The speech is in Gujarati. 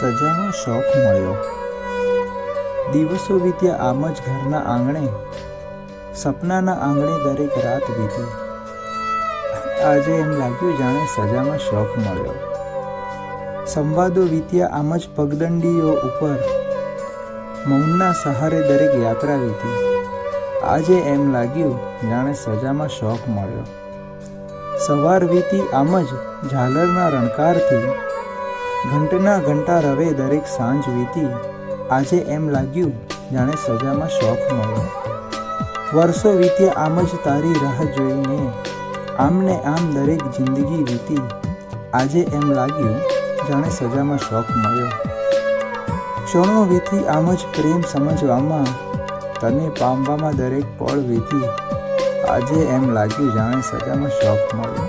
સજામાં શોખ મળ્યો. દિવસો વીત્યા આમ જ ઘરના આંગણે, સપનાના આંગણે દરેક રાત વીતી. આજે એમ લાગ્યું જાણે સજામાં શોખ મળ્યો. સંવાદો વીત્યા આમ જ પગદંડીઓ ઉપર, મૌનના સહારે દરેક યાત્રા વીતી. આજે એમ લાગ્યું જાણે સજામાં શોખ મળ્યો. સવાર વીતી આમ જ ઝાલરના રણકારથી ઘંટના ઘંટા રવે દરેક સાંજ વીતી. આજે એમ લાગ્યું, જાણે સજામાં શોખ મળ્યો. વર્ષો વીત્યા આમ જ તારી રાહ જોઈને, આમને આમ દરેક જિંદગી વીતી. આજે એમ લાગ્યું, જાણે સજામાં શોખ મળ્યો. ક્ષણો વીતી આમ જ પ્રેમ સમજવામાં, તને પામવામાં દરેક પળ વીતી. આજે એમ લાગ્યું, જાણે સજામાં શોખ મળ્યો.